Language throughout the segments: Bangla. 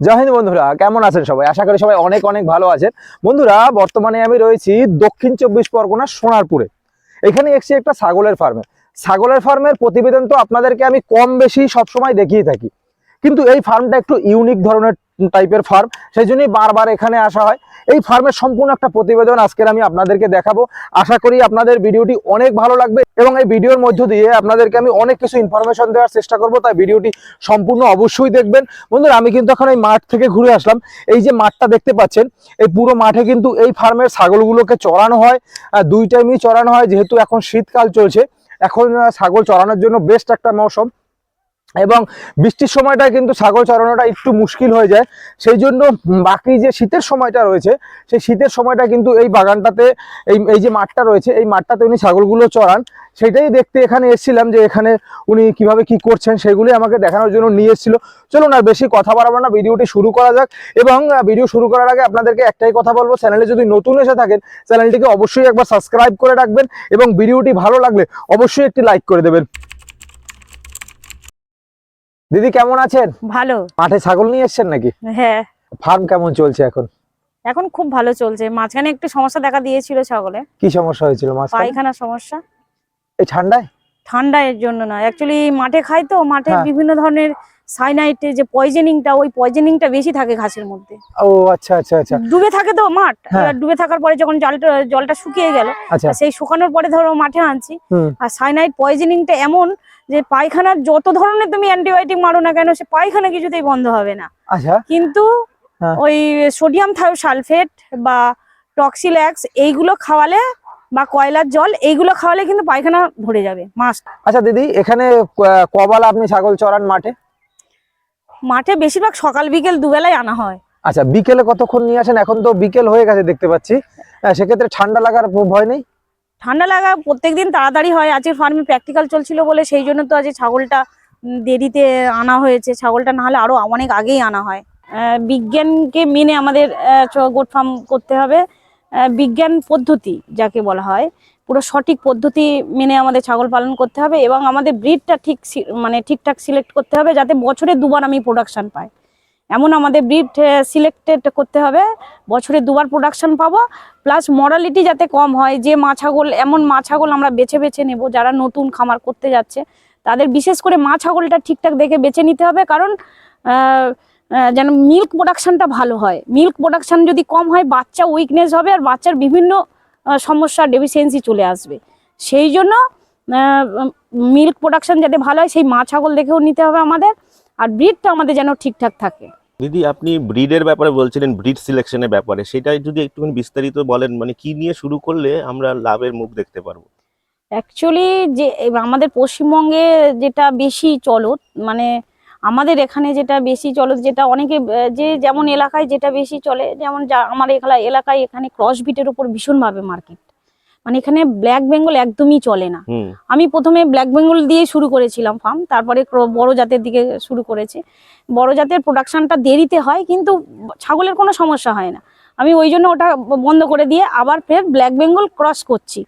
জয় হিন্দ বন্ধুরা, কেমন আছেন সবাই? আশা করি সবাই অনেক অনেক ভালো আছেন। বন্ধুরা, বর্তমানে আমি রয়েছি দক্ষিণ চব্বিশ পরগনা সোনারপুরে। এখানে এসেছি একটা ছাগলের ফার্মে ছাগলের ফার্মের প্রতিবেদন তো আপনাদেরকে আমি কম বেশি সবসময় দেখিয়ে থাকি। কিন্তু এই ফার্মটা একটু ইউনিক ধরনের টাইপের ফার্ম সেই জন্যই বারবার এখানে আসা হয়। এই ফার্মের সম্পূর্ণ একটা প্রতিবেদন আজকের আমি আপনাদেরকে দেখাবো। আশা করি আপনাদের ভিডিওটি অনেক ভালো লাগবে এবং এই ভিডিওর মধ্য দিয়ে আপনাদেরকে আমি অনেক কিছু ইনফরমেশন দেওয়ার চেষ্টা করব, তাই ভিডিওটি সম্পূর্ণ অবশ্যই দেখবেন। বন্ধুরা, আমি কিন্তু এখন এই মাঠ থেকে ঘুরে আসলাম। এই যে মাঠটা দেখতে পাচ্ছেন, এই পুরো মাঠে কিন্তু এই ফার্মের ছাগলগুলোকে চড়ানো হয়। দুই টাইমই চড়ানো হয়, যেহেতু এখন শীতকাল চলছে। এখন ছাগল চড়ানোর জন্য বেস্ট একটা মৌসুম। এবং বৃষ্টির সময়টা কিন্তু ছাগল চড়ানোটা একটু মুশকিল হয়ে যায়। সেই জন্য বাকি যে শীতের সময়টা রয়েছে, সেই শীতের সময়টা কিন্তু এই বাগানটাতে, এই এই যে মাঠটা রয়েছে, এই মাঠটাতে উনি ছাগলগুলো চড়ান। সেটাই দেখতে এখানে এসেছিলাম যে এখানে উনি কীভাবে কি করছেন, সেগুলি আমাকে দেখানোর জন্য নিয়ে এসেছিল। চলুন আর বেশি কথা বাড়াবো না, ভিডিওটি শুরু করা যাক। এবং ভিডিও শুরু করার আগে আপনাদেরকে একটাই কথা বলব, চ্যানেলে যদি নতুন এসে থাকেন, চ্যানেলটিকে অবশ্যই একবার সাবস্ক্রাইব করে রাখবেন এবং ভিডিওটি ভালো লাগলে অবশ্যই একটি লাইক করে দেবেন। দিদি কেমন আছেন? ভালো। মাঠে ছাগল নিয়ে এসেছেন নাকি? হ্যাঁ। ফার্ম কেমন চলছে এখন? এখন খুব ভালো চলছে। মাঝখানে একটু সমস্যা দেখা দিয়েছিল ছাগলে। কি সমস্যা হয়েছিল পায়খানার সমস্যা। এই ঠান্ডায়? ঠান্ডা এর জন্য না অ্যাকচুয়ালি মাঠে খাই তো। মাঠে হ্যাঁ। বিভিন্ন ধরনের সাইনাইট যে পয়জনিংটা ওই পয়জনিংটা বেশি থাকে ঘাসের মধ্যে। ও আচ্ছা আচ্ছা আচ্ছা। ডুবে থাকে তো মাঠ। হ্যাঁ। ডুবে থাকার পরে যখন জলটা জলটা শুকিয়ে গেল আচ্ছা। সেই শুকানোর পরে ধরো মাঠে আনছি আর সাইনাইট পয়জনিংটা এমন যে পায়খানার যত ধরনের তুমি অ্যান্টিবায়োটিক মারো না কেন সে পায়খানা কিছুতেই বন্ধ হবে না। আচ্ছা। কিন্তু হ্যাঁ। ওই সোডিয়াম থায়োসালফেট বা টক্সিল্যাক্স এইগুলো খাওয়ালে বা কয়লার জল এইগুলো খাওয়ালে কিন্তু পায়খানা ভরে যাবে মাস্ট আচ্ছা দিদি এখানে কবেলা আপনি ছাগল চড়ান মাঠে? মাঠে বেশিরভাগ সকাল বিকেল দুবেলায় আনা হয়। আচ্ছা বিকেলে কতক্ষণ নিয়ে আসেন? এখন তো বিকেল হয়ে গেছে দেখতে পাচ্ছি। সেক্ষেত্রে ঠান্ডা লাগার ভয় নেই? ঠান্ডা লাগা প্রত্যেকদিন তাড়াতাড়ি হয়। আজকে ফার্মে প্র্যাকটিক্যাল চলছিল বলে সেই জন্য তো আজ ছাগলটা দেরিতে আনা হয়েছে। ছাগলটা না হলে আরও অনেক আগেই আনা হয়। বিজ্ঞানকে মেনে আমাদের গোট ফার্ম করতে হবে। বিজ্ঞান পদ্ধতি যাকে বলা হয়, পুরো সঠিক পদ্ধতি মেনে আমাদের ছাগল পালন করতে হবে এবং আমাদের ব্রিডটা ঠিক মানে ঠিকঠাক সিলেক্ট করতে হবে যাতে বছরে দুবার আমি প্রোডাকশান পাই। এমন আমাদের ব্রিড সিলেক্টেড করতে হবে। বছরে দুবার প্রোডাকশন পাবো প্লাস মরালিটি যাতে কম হয়, যে মা ছাগল এমন মা ছাগল আমরা বেছে বেছে নেব, যারা নতুন খামার করতে যাচ্ছে। তাদের বিশেষ করে মা ছাগলটা ঠিকঠাক দেখে বেছে নিতে হবে, কারণ যেন মিল্ক প্রোডাকশনটা ভালো হয়। মিল্ক প্রোডাকশন যদি কম হয়, বাচ্চা উইকনেস হবে, আর বাচ্চার বিভিন্ন সমস্যা ডেফিসিয়েন্সি চলে আসবে। সেই জন্য মিল্ক প্রোডাকশন যাতে ভালো হয়, সেই মা ছাগল দেখেও নিতে হবে আমাদের। আর ব্রিডটা আমাদের যেন ঠিকঠাক থাকে। দিদি আপনি ব্রিডের ব্যাপারে বলছিলেন ব্রিড সিলেকশনের ব্যাপারে। সেটাই যদি একটুখানি বিস্তারিত বলেন মানে কি নিয়ে শুরু করলে আমরা লাভের মুখ দেখতে পারব? অ্যাকচুয়ালি যে আমাদের পশ্চিমবঙ্গে যেটা বেশি চলত মানে আমাদের এখানে যেটা বেশি চলত যেটা অনেকে যে যেমন এলাকায় যেটা বেশি চলে যেমন যা আমার এখানে এলাকায় এখানে ক্রস বিটের উপর ভীষণভাবে মার্কেট মানে এখানে ব্ল্যাক বেঙ্গল একদমই চলে না। আমি প্রথমে ব্ল্যাক বেঙ্গল দিয়ে শুরু করেছিলাম ফার্ম তারপরে ক্র- বড় জাতের দিকে শুরু করেছি। বড় জাতের প্রোডাকশনটা দেরিতে হয় কিন্তু ছাগলের কোনো সমস্যা হয় না। আমি ওই জন্য ওটা বন্ধ করে দিয়ে আবার ফের ব্ল্যাক বেঙ্গল ক্রস করছি।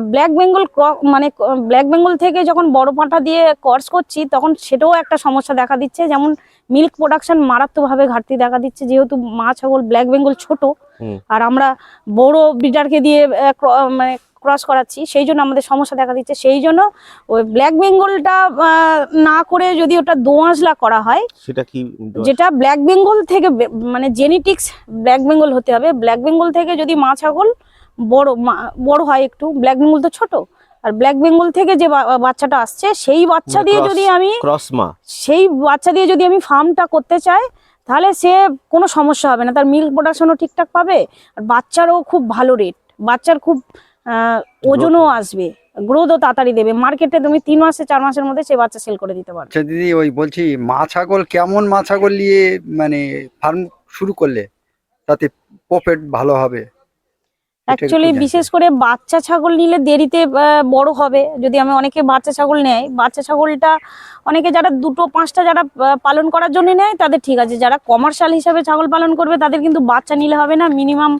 ব্ল্যাক বেঙ্গল মানে ব্ল্যাক বেঙ্গল থেকে যখন বড় পাঁঠা দিয়ে ক্রস করছি তখন সেটাও একটা সমস্যা দেখা দিচ্ছে। যেমন মিল্ক প্রোডাকশন মারাত্মকভাবে ঘাটতি দেখা দিচ্ছে যেহেতু মা ছাগল ব্ল্যাক বেঙ্গল ছোট। আর আমরা বড় ব্রিডারকে দিয়ে মানে ক্রস করাচ্ছি সেই জন্য আমাদের সমস্যা দেখা দিচ্ছে। সেই জন্য ওই ব্ল্যাক বেঙ্গলটা না করে যদি ওটা দোআঁশলা করা হয় সেটা কি যেটা ব্ল্যাক বেঙ্গল থেকে মানে জেনেটিক্স ব্ল্যাক বেঙ্গল হতে হবে। ব্ল্যাক বেঙ্গল থেকে যদি মা ছাগল বড় বড় হয় একটু ব্ল্যাক বেঙ্গল তো ছোট আর ব্ল্যাক বেঙ্গল থেকে যে বাচ্চাটা আসছে সেই বাচ্চা মানে দিয়ে যদি আমি ক্রস মা। সেই বাচ্চা দিয়ে যদি আমি ফার্মটা করতে চাই তাহলে সে কোনো সমস্যা হবে না। তার মিল্ক প্রোডাকশনও ঠিকঠাক পাবে আর বাচ্চারও খুব ভালো রেট বাচ্চার খুব ওজনও আসবে। গ্রোথও তাড়াতাড়ি দেবে। মার্কেটে তুমি তিন মাসে চার মাসের মধ্যে সে বাচ্চা সেল করে দিতে পারবে। আচ্ছা দিদি ওই বলছি মা ছাগল কেমন মা ছাগল নিয়ে মানে ফার্ম শুরু করলে? তাতে প্রফিট ভালো হবে? অ্যাকচুয়ালি বিশেষ করে বাচ্চা ছাগল নিলে দেরিতে বড় হবে। যদি আমি অনেকে বাচ্চা ছাগল নেয় বাচ্চা ছাগলটা অনেকে যারা দুটো পাঁচটা যারা পালন করার জন্য নেয় তাদের ঠিক আছে। যারা কমার্শিয়াল হিসাবে ছাগল পালন করবে তাদের কিন্তু বাচ্চা নিলে হবে না। মিনিমাম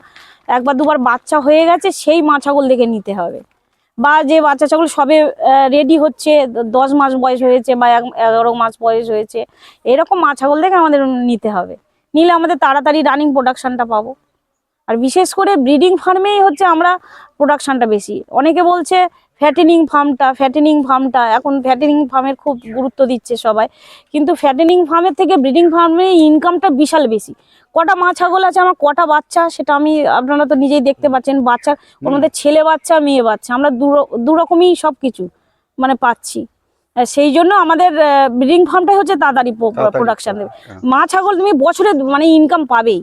একবার দুবার বাচ্চা হয়ে গেছে সেই মা ছাগল দেখে নিতে হবে। বা যে বাচ্চা ছাগল সবে রেডি হচ্ছে দশ মাস বয়স হয়েছে বা এগারো মাস বয়স হয়েছে এরকম মা ছাগল দেখে আমাদের নিতে হবে। নিলে আমাদের তাড়াতাড়ি রানিং প্রোডাকশনটা পাবো। আর বিশেষ করে ব্রিডিং ফার্মেই হচ্ছে আমরা প্রোডাকশনটা বেশি। অনেকে বলছে ফ্যাটেনিং ফার্মটা ফ্যাটেনিং ফার্মটা এখন ফ্যাটেনিং ফার্মের খুব গুরুত্ব দিচ্ছে সবাই। কিন্তু ফ্যাটেনিং ফার্মের থেকে ব্রিডিং ফার্মে ইনকামটা বিশাল বেশি। কটা মা ছাগল আছে আমার কটা বাচ্চা সেটা আমি আপনারা তো নিজেই দেখতে পাচ্ছেন বাচ্চা মধ্যে ছেলে বাচ্চা মেয়ে বাচ্চা আমরা দু দু রকমই সব কিছু মানে পাচ্ছি। সেই জন্য আমাদের ব্রিডিং ফার্মটাই হচ্ছে তাড়াতাড়ি তাড়াতাড়ি প্রোডাকশন দেবে হ্যাঁ। মা ছাগল তুমি বছরে মানে ইনকাম পাবেই।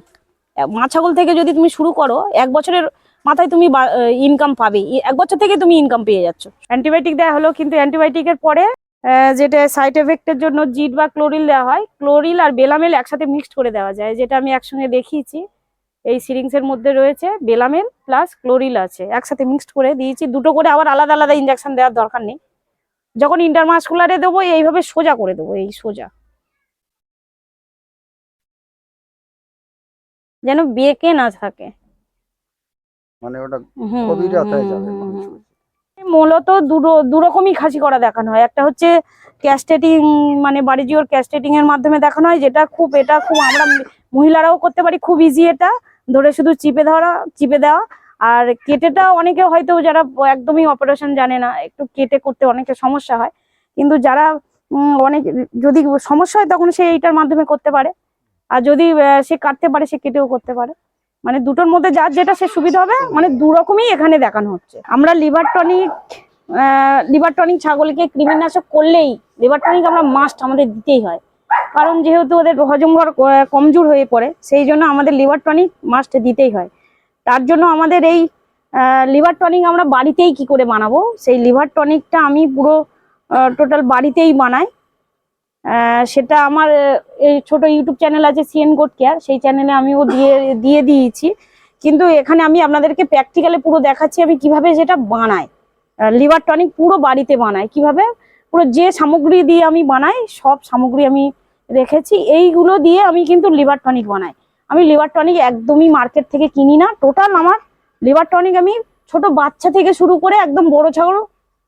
আহ, মা ছাগল থেকে যদি তুমি শুরু করো এক বছরের মাথায় তুমি ইনকাম পাবেই ই- এক বছর থেকে তুমি ইনকাম পেয়ে যাচ্ছ। অ্যান্টিবায়োটিক দেওয়া হলো কিন্তু অ্যান্টিবায়োটিকের পরে যেটা সাইড এফেক্টের জন্য জিট বা ক্লোরিল দেওয়া হয় ক্লোরিল আর বেলামেল একসাথে মিক্সড করে দেওয়া যায় যেটা আমি একসঙ্গে দেখিয়েছি। এই সিরিংসের মধ্যে রয়েছে বেলামেল প্লাস ক্লোরিল আছে একসাথে মিক্সড করে দিয়েছি। দুটো করে আবার আলাদা আলাদা ইঞ্জেকশন দেওয়ার দরকার নেই। যখন ইন্টারমাসকুলারে দেবো এইভাবে সোজা করে দেবো এই সোজা। যেন বেঁকে না থাকে। মানে ওটা যাবে। মূলত দুটো দুরকমই খাসি করা দেখানো হয়। একটা হচ্ছে ক্যাস্টেটিং মানে বাড়ি বাড়িজিওর ক্যাস্টেটিং এর মাধ্যমে দেখানো হয় যেটা খুব এটা খুব আমরা মহিলারাও করতে পারি খুব ইজি এটা। ধরে শুধু চিপে ধরা চিপে দেওয়া। আর কেটেটা অনেকে হয়তো যারা একদমই অপারেশন জানে না একটু কেটে করতে অনেকে সমস্যা হয়। কিন্তু যারা অনেক যদি সমস্যা হয় তখন সে এইটার মাধ্যমে করতে পারে। আর যদি সে কাটতে পারে, সে কেটেও করতে পারে। মানে দুটোর মধ্যে যার যেটা সে সুবিধা হবে মানে দু রকমই এখানে দেখানো হচ্ছে। আমরা লিভার টনিক লিভার টনিক ছাগলকে কৃমিনাশক করলেই লিভার টনিক আমরা মাস্ট আমাদের দিতেই হয়। কারণ যেহেতু ওদের হজম ঘর কমজোর হয়ে পড়ে, সেই জন্য আমাদের লিভার টনিক মাস্ট দিতেই হয়। তার জন্য আমাদের এই লিভার টনিক আমরা বাড়িতেই কি করে বানাবো? সেই লিভার টনিকটা আমি পুরো টোটাল বাড়িতেই বানাই। সেটা আমার এই ছোট ইউটিউব চ্যানেল আছে সিএন গোট কেয়ার সেই চ্যানেলে আমিও দিয়ে দিয়ে দিয়েছি। কিন্তু এখানে আমি আপনাদেরকে প্র্যাকটিক্যালে পুরো দেখাচ্ছি আমি কীভাবে সেটা বানাই। লিভার টনিক পুরো বাড়িতে বানাই। কীভাবে? পুরো যে সামগ্রী দিয়ে আমি বানাই, সব সামগ্রী আমি রেখেছি। এইগুলো দিয়ে আমি কিন্তু লিভার টনিক বানাই। আমি লিভার টনিক একদমই মার্কেট থেকে কিনি না। টোটাল আমার লিভার টনিক আমি ছোট বাচ্চা থেকে শুরু করে একদম বড় ছাগল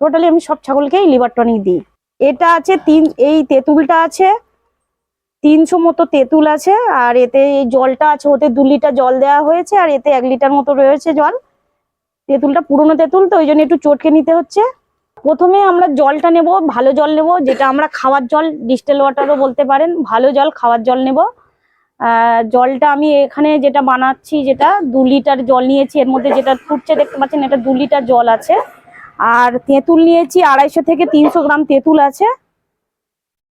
টোটালি আমি সব ছাগলকেই লিভার টনিক দিই। এটা আছে তিন, এই তেঁতুলটা আছে, তিনশো মতো তেঁতুল আছে, আর এতে এই জলটা আছে, ওতে দু লিটার জল দেওয়া হয়েছে, আর এতে এক লিটার মতো রয়েছে জল। তেঁতুলটা পুরনো তেঁতুল, তো ওই জন্য একটু চটকে নিতে হচ্ছে। প্রথমে আমরা জলটা নেব, ভালো জল নেব, যেটা আমরা খাওয়ার জল, ডিস্টেল ওয়াটারও বলতে পারেন, ভালো জল, খাওয়ার জল নেব। জলটা আমি এখানে যেটা বানাচ্ছি, যেটা দু লিটার জল নিয়েছি, এর মধ্যে যেটা ফুটছে, দেখতে পাচ্ছেন, এটা দু লিটার জল আছে। আর তেঁতুল নিয়েছি আড়াইশো থেকে তিনশো গ্রাম তেঁতুল আছে।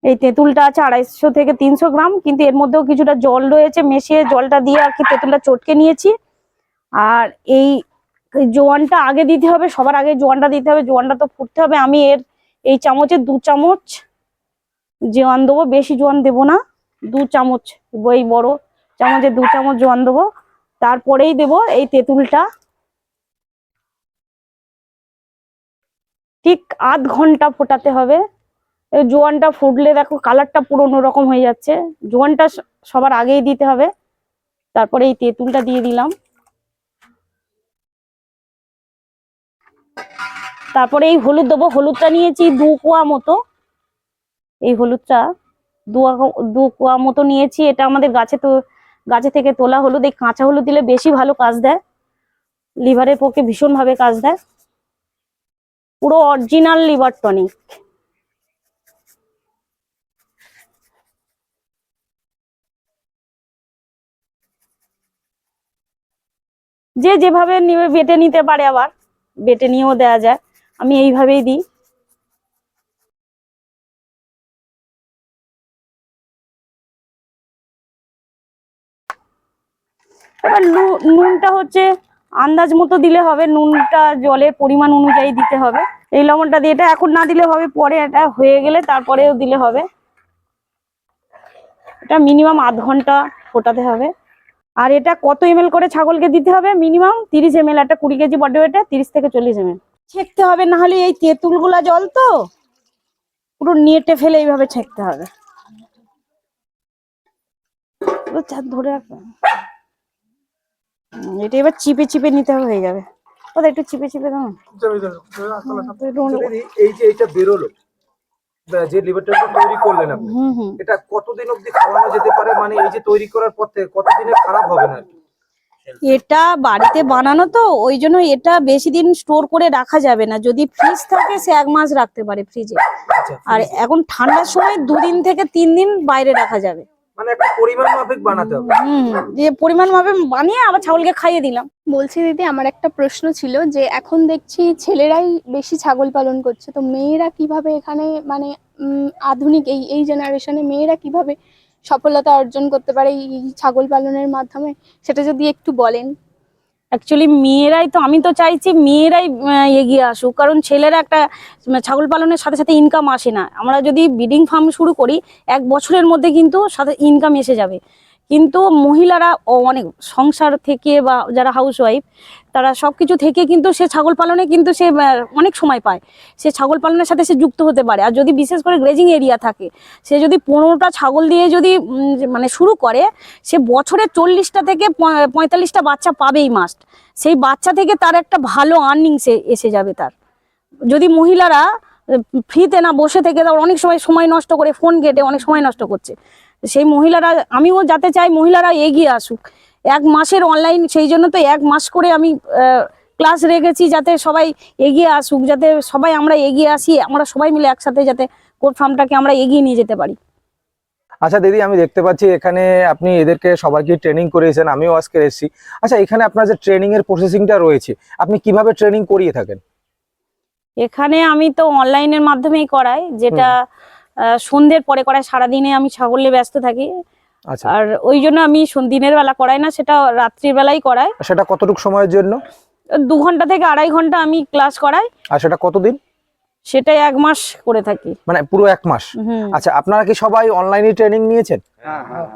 এই তেঁতুলটা আছে আড়াইশো থেকে তিনশো গ্রাম, কিন্তু এর মধ্যেও কিছুটা জল রয়েছে, মেশিয়ে জলটা দিয়ে আর কি তেঁতুলটা চটকে নিয়েছি। আর এই জোয়ানটা আগে দিতে হবে, সবার আগে জোয়ানটা দিতে হবে, জোয়ানটা তো ফুটতে হবে। আমি এর এই চামচের দু চামচ জোয়ান দেবো, বেশি জোয়ান দেবো না, দু চামচ এই বড় চামচে দু চামচ জোয়ান দেবো। তারপরেই দেবো এই তেঁতুলটা। ঠিক আধ ঘণ্টা ফোটাতে হবে। জোয়ানটা ফুটলে দেখো কালারটা পুরো অন্যরকম হয়ে যাচ্ছে। জোয়ানটা সবার আগেই দিতে হবে। তারপরে এই তেঁতুলটা দিয়ে দিলাম। তারপরে এই হলুদ দেবো। হলুদটা নিয়েছি দু কোয়া মতো। এই হলুদটা দু কোয়া মতো নিয়েছি। এটা আমাদের গাছে তো, গাছে থেকে তোলা হলুদ। এই কাঁচা হলুদ দিলে বেশি ভালো কাজ দেয়। লিভারের পক্ষে ভীষণভাবে কাজ দেয়। পুরো অরিজিনাল লিভার টনিক যে যেভাবে নিবে, বেটে নিতে পারে আবার। বেটে নিয়েও দেয়া যায়। আমি এইভাবেই দিই। এবার নুনটা হচ্ছে আন্দাজ মতো দিলে হবে, নুনটা জলের পরিমাণ অনুযায়ী দিতে হবে। এই লবণটা দিয়ে এটা এখন না দিলে হবে, পরে এটা হয়ে গেলে তারপরেও দিলে হবে। এটা মিনিমাম আধ ঘণ্টা ফোটাতে হবে। আর এটা কত এমএল করে ছাগলকে দিতে হবে? মিনিমাম তিরিশ এমএল একটা কুড়ি কেজি বডি ওয়েটে তিরিশ থেকে চল্লিশ এমএল ছেঁকতে হবে, না হলে এই তেঁতুলগুলা জল তো, পুরো নেটে ফেলে এইভাবে ছেঁকতে হবে। ধরে রাখবে এটা এবার চিপে চিপে নিতে হয়ে যাবে। ওদের একটু চিপে চিপে দাও। এই যে এইটা বেরোলো যে লিভারটা তৈরি করলেন আপনি হুম হুম। এটা কতদিন অবধি খাওয়ানো যেতে পারে? মানে এই যে তৈরি করার পর থেকে কতদিনে খারাপ হবে না এটা বাড়িতে বানানো তো ওই জন্য এটা বেশি দিন স্টোর করে রাখা যাবে না। যদি ফ্রিজ থাকে সে এক মাস রাখতে পারে ফ্রিজে আচ্ছা আর এখন ঠান্ডার সময় দুদিন থেকে তিন দিন বাইরে রাখা যাবে। মানে একটা পরিমাণ মাফিক বানাতে হবে। যে পরিমাণ ভাবে বানিয়ে আবার ছাগলকে খাইয়ে দিলাম। বলছি দিদি আমার একটা প্রশ্ন ছিল যে এখন দেখছি ছেলেরাই বেশি ছাগল পালন করছে তো মেয়েরা কীভাবে এখানে মানে আধুনিক এই এই জেনারেশনে মেয়েরা কীভাবে সফলতা অর্জন করতে পারে এই ছাগল পালনের মাধ্যমে? সেটা যদি একটু বলেন। অ্যাকচুয়ালি মেয়েরাই তো, আমি তো চাইছি মেয়েরাই এগিয়ে আসুক। কারণ ছেলেরা একটা ছাগল পালনের সাথে সাথে ইনকাম আসে না। আমরা যদি ব্রিডিং ফার্ম শুরু করি, এক বছরের মধ্যে কিন্তু সাথে ইনকাম এসে যাবে। কিন্তু মহিলারা অনেক সংসার থেকে বা যারা হাউস ওয়াইফ তারা সব কিছু থেকে কিন্তু সে ছাগল পালনে কিন্তু সে অনেক সময় পায়। সে ছাগল পালনের সাথে সে যুক্ত হতে পারে। আর যদি বিশেষ করে গ্রেজিং এরিয়া থাকে, সে যদি পনেরোটা ছাগল দিয়ে যদি মানে শুরু করে, সে বছরে চল্লিশটা থেকে পঁয়- পঁয়তাল্লিশটা বাচ্চা পাবেই মাস্ট সেই বাচ্চা থেকে তার একটা ভালো আর্নিং এসে যাবে তার। যদি মহিলারা ফ্রিতে না বসে থেকে, তার অনেক সময় সময় নষ্ট করে ফোন ঘেটে অনেক সময় নষ্ট করছে। সেই মহিলারা আমিও যাতে চাই মহিলারা এগিয়ে আসুক। এক মাসের অনলাইন সেই জন্য তো এক মাস করে আমি ক্লাস রেখেছি যাতে সবাই এগিয়ে আসুক যাতে সবাই আমরা এগিয়ে আসি আমরা সবাই মিলে একসাথে যাতে কোট ফার্মটাকে আমরা এগিয়ে নিয়ে যেতে পারি। আচ্ছা দিদি আমি দেখতে পাচ্ছি এখানে আপনি এদেরকে সবাইকে ট্রেনিং করিয়েছেন আমিও আজকে এসেছি। আচ্ছা এখানে আপনার যে ট্রেনিং এর প্রসেসিংটা রয়েছে আপনি কীভাবে ট্রেনিং করিয়ে থাকেন? এখানে আমি তো অনলাইনের মাধ্যমেই করাই যেটা সন্ধ্যের পরে করাই সারাদিনে আমি ছাগলে ব্যস্ত থাকি। আচ্ছা। আর ওই জন্য আমি দিনের বেলা করাই না সেটা রাত্রির বেলাই করাই। সেটা কতটুকু সময়ের জন্য? দু ঘণ্টা থেকে আড়াই ঘণ্টা আমি ক্লাস করাই। আর সেটা কতদিন? সেটা এক মাস করে থাকি। মানে পুরো এক মাস? হুম। আচ্ছা আপনারা কি সবাই অনলাইনে ট্রেনিং নিয়েছেন?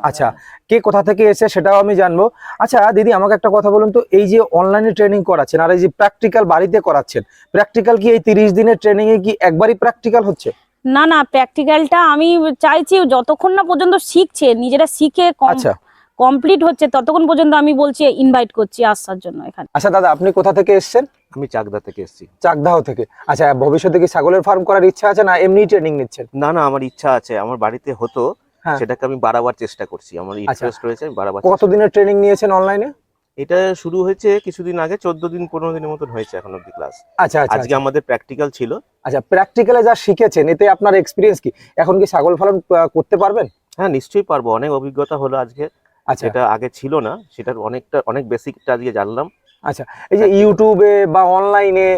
আচ্ছা কে কোথা থেকে এসে সেটাও আমি জানব। আচ্ছা দিদি আমাকে একটা কথা বলুন তো এই যে অনলাইনে ট্রেনিং করাচ্ছেন আর এই যে প্র্যাকটিক্যাল বাড়িতে করাচ্ছেন প্র্যাকটিক্যাল কি এই তিরিশ দিনের ট্রেনিং এ কি একবারই প্র্যাকটিক্যাল হচ্ছে? না না প্র্যাকটিক্যালটা আমি চাইছি যতক্ষণ না পর্যন্ত শিখছে নিজেরা শিখে আচ্ছা। কমপ্লিট হচ্ছে ততক্ষণ পর্যন্ত আমি বলছি ইনভাইট করছি আসার জন্য এখানে। আচ্ছা দাদা আপনি কোথা থেকে এসেছেন? আমি চাকদা থেকে এসেছি। চাকদাহ থেকে। আচ্ছা ভবিষ্যতে কি ছাগলের ফার্ম করার ইচ্ছা আছে না এমনি ট্রেনিং নিচ্ছেন? না না আমার ইচ্ছা আছে। আমার বাড়িতে হতো হ্যাঁ। সেটাকে আমি বাড়াবার চেষ্টা করছি। আমার ইন্টারেস্ট রয়েছে আমি বাড়াবার কতদিনের ট্রেনিং নিয়েছেন অনলাইনে এটা শুরু হয়েছে কিছুদিন আগে চোদ্দ দিন পনেরো দিনের মতন হয়েছে এখন অব্দি ক্লাস আচ্ছা আচ্ছা আজকে আমাদের প্র্যাকটিক্যাল ছিল। আচ্ছা প্র্যাকটিক্যালে যা শিখেছেন এতে আপনার এক্সপিরিয়েন্স কি? এখন কি ছাগল আহ, করতে পারবেন? হ্যাঁ নিশ্চয়ই পারব। অনেক অভিজ্ঞতা হলো আজকে। আচ্ছা। এটা আগে ছিল না সেটার অনেকটা অনেক বেসিকটা আজকে জানলাম। আচ্ছা এই যে ইউটিউবে বা অনলাইনে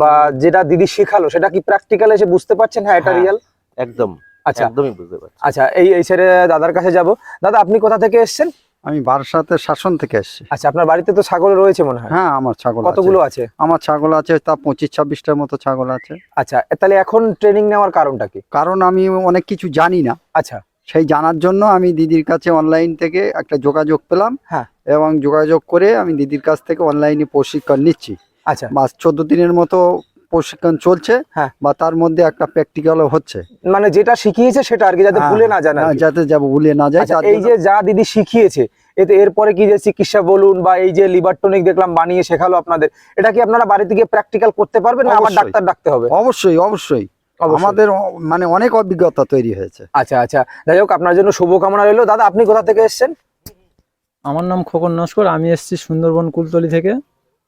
বা যেটা দিদি শেখালো সেটা কি প্র্যাকটিক্যাল এসে বুঝতে পারছেন? হ্যাঁ এটা হ্যাঁ। রিয়েল একদম। আচ্ছা। একদমই বুঝতে পারছি। আচ্ছা এই এই ছেড়ে দাদার কাছে যাব। দাদা আপনি কোথা থেকে এসেছেন? আমি বারাসাতে শাসন থেকে এসেছি। আচ্ছা আপনার বাড়িতে তো ছাগল রয়েছে মনে হয়? হ্যাঁ আমার ছাগল। কতগুলো আছে? আমার ছাগল আছে তা পঁচিশ ছাব্বিশটার মতো ছাগল আছে। আচ্ছা তাহলে এখন ট্রেনিং নেওয়ার কারণটা কি? কারণ আমি অনেক কিছু জানি না। আচ্ছা। সেই জানার জন্য আমি দিদির কাছে অনলাইন থেকে একটা যোগাযোগ পেলাম হ্যাঁ। এবং যোগাযোগ করে আমি দিদির কাছ থেকে অনলাইনে প্রশিক্ষণ নিচ্ছি। আচ্ছা। বা চোদ্দ দিনের মতো প্রশিক্ষণ চলছে হ্যাঁ। বা তার মধ্যে একটা প্র্যাকটিক্যালও হচ্ছে। মানে যেটা শিখিয়েছে সেটা আর কি যাতে হ্যাঁ, ভুলে না জানা হ্যাঁ, যাতে যাব ভুলে না যায় আচ্ছা এই যে যা দিদি শিখিয়েছে এতে এরপরে কি যে চিকিৎসা বলুন বা এই যে লিভার টনিক দেখলাম বানিয়ে শেখালো আপনাদের এটা কি আপনারা বাড়িতে গিয়ে প্র্যাকটিক্যাল করতে পারবেন না আবার ডাক্তার ডাকতে হবে? অবশ্যই অবশ্যই। আমাদের মানে অনেক অভিজ্ঞতা তৈরি হয়েছে। আচ্ছা আচ্ছা। যাই হোক আপনার জন্য শুভকামনা রইল। দাদা আপনি কোথা থেকে এসেছেন? আমার নাম খোকন নস্কর আমি এসেছি সুন্দরবন কুলতলি থেকে।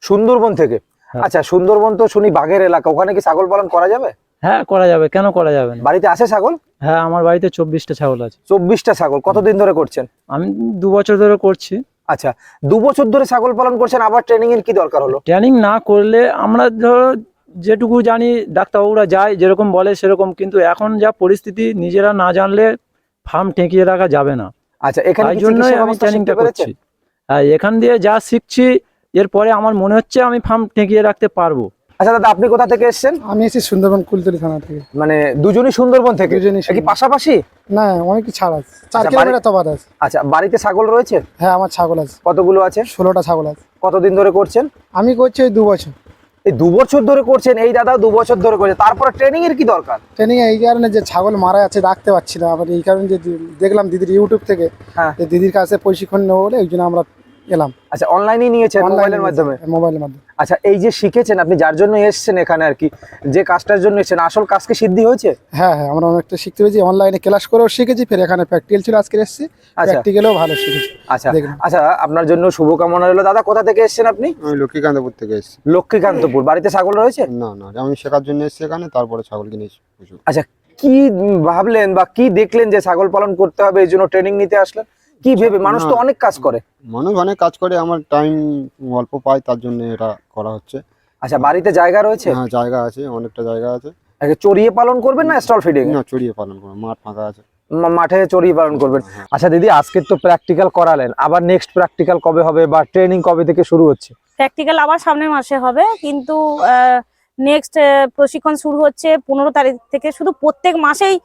সুন্দরবন থেকে। আচ্ছা সুন্দরবন তো শুনি বাঘের এলাকা ওখানে কি ছাগল পালন করা যাবে? হ্যাঁ করা যাবে কেন করা যাবে না? বাড়িতে আছে ছাগল? হ্যাঁ আমার বাড়িতে চব্বিশটা ছাগল আছে। চব্বিশটা ছাগল কতদিন ধরে করছেন? আমি দু বছর ধরে করছি। আচ্ছা দু বছর ধরে ছাগল পালন করছেন আবার ট্রেনিং এর কি দরকার হলো? ট্রেনিং না করলে আমরা ধরো যেটুকু জানি ডাক্তারবাবুরা যায় যেরকম বলে সেরকম কিন্তু এখন যা পরিস্থিতি নিজেরা না জানলে ফার্ম ঠেকিয়ে রাখা যাবে না। আচ্ছা এখানে জন্যই আমি ট্রেনিংটা করছি। হ্যাঁ এখান দিয়ে যা শিখছি এরপরে আমার মনে হচ্ছে আমি ফার্ম ঠেকিয়ে রাখতে পারব। আচ্ছা দাদা আপনি কোথা থেকে এসেছেন? আমি এসেছি সুন্দরবন কুলতলি থানা থেকে। মানে দুজনই সুন্দরবন থেকে? দুজনই কি পাশাপাশি? না অনেক ছাড় আছে। চার আচ্ছা, কিলোমিটার তফাৎ আছে। আচ্ছা বাড়িতে ছাগল রয়েছে? হ্যাঁ আমার ছাগল আছে। কতগুলো আছে? ষোলোটা ছাগল আছে। কতদিন ধরে করছেন? আমি করছি ওই দু বছর এই দু বছর ধরে করছেন? এই দাদা দু বছর ধরে করছে। তারপরে ট্রেনিং এর কি দরকার? ট্রেনিং এই কারণে যে ছাগল মারা যাচ্ছে রাখতে পারছি না। আবার এই কারণে যে দেখলাম দিদির ইউটিউব থেকে হ্যাঁ। দিদির কাছে প্রশিক্ষণ নেব বলে ওই জন্য আমরা এলাম। আচ্ছা অনলাইনে নিয়েছেন মোবাইলের মাধ্যমে? মোবাইলের মাধ্যমে। আচ্ছা এই যে শিখেছেন আপনি যার জন্য এসেছেন এখানে আর কি যে কাজটার জন্য এসেছেন আসল কাজ কি সিদ্ধি হয়েছে? হ্যাঁ হ্যাঁ আমরা অনেকটা শিখতে পেরেছি অনলাইনে ক্লাস করেও শিখেছি ফের এখানে প্র্যাকটিক্যাল ছিল আজকে এসেছি আচ্ছা। প্র্যাকটিক্যালেও ভালো শিখেছি। আচ্ছা আচ্ছা আপনার জন্য শুভকামনা রইল। দাদা কোথা থেকে এসেছেন আপনি? আমি লক্ষ্মীকান্তপুর থেকে এসেছি। লক্ষ্মীকান্তপুর বাড়িতে ছাগল রয়েছে? না না আমি শেখার জন্য এসেছি এখানে তারপরে ছাগল কিনেছি প্রচুর। কি ভাবলেন বা কি দেখলেন যে ছাগল পালন করতে হবে এই জন্য ট্রেনিং নিতে আসলেন? কি ভেবে? মানুষ তো অনেক কাজ করে। মানুষ অনেক কাজ করে আমার টাইম অল্প পাই তার জন্য এটা করা হচ্ছে। আচ্ছা বাড়িতে জায়গা রয়েছে? হ্যাঁ জায়গা আছে অনেকটা জায়গা আছে। আগে চড়িয়ে পালন করবেন না স্টল ফিডিং না চড়িয়ে পালন করো মাঠ ফাঁকা আছে। মাঠে চড়িয়ে পালন করবেন। হ্যাঁ। আচ্ছা দিদি আজকে তো প্র্যাকটিক্যাল করালেন। আবার নেক্সট প্র্যাকটিক্যাল কবে হবে বা ট্রেনিং কবে থেকে শুরু হচ্ছে? প্র্যাকটিক্যাল আবার সামনের মাসে হবে কিন্তু নেক্সট প্রশিক্ষণ শুরু হচ্ছে পনেরো তারিখ থেকে। শুধু প্রত্যেক মাসেই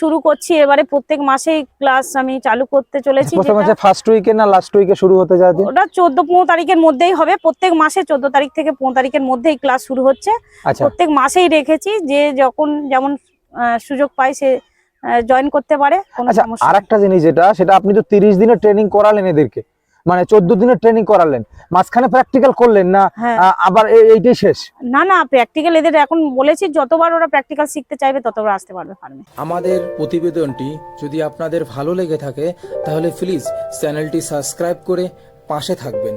শুরু করছি। এবারে প্রত্যেক মাসেই ক্লাস আমি চালু করতে চলেছি ফার্স্ট উইকে না লাস্ট উইকে শুরু হতে যাচ্ছে ওটা চোদ্দ পনেরো তারিখের মধ্যেই হবে। প্রত্যেক মাসে চোদ্দ তারিখ থেকে পনেরো তারিখের মধ্যেই ক্লাস শুরু হচ্ছে। আচ্ছা। প্রত্যেক মাসেই রেখেছি যে যখন যেমন সুযোগ পায় সে জয়েন করতে পারে কোনো আচ্ছা আর একটা জিনিস যেটা সেটা আপনি তো তিরিশ দিনের ট্রেনিং করালেন এদেরকে। মানে চোদ্দ দিনের ট্রেনিং করালেন। মাঝখানে প্র্যাকটিক্যাল করলেন না হ্যাঁ। আবার এইটাই শেষ? না না প্র্যাকটিক্যাল এদের এখন বলেছি যতবার ওরা প্র্যাকটিক্যাল শিখতে চাইবে ততবার আসতে পারবে ফার্মে আমাদের প্রতিবেদনটি যদি আপনাদের ভালো লেগে থাকে তাহলে প্লিজ চ্যানেলটি সাবস্ক্রাইব করে পাশে থাকবেন।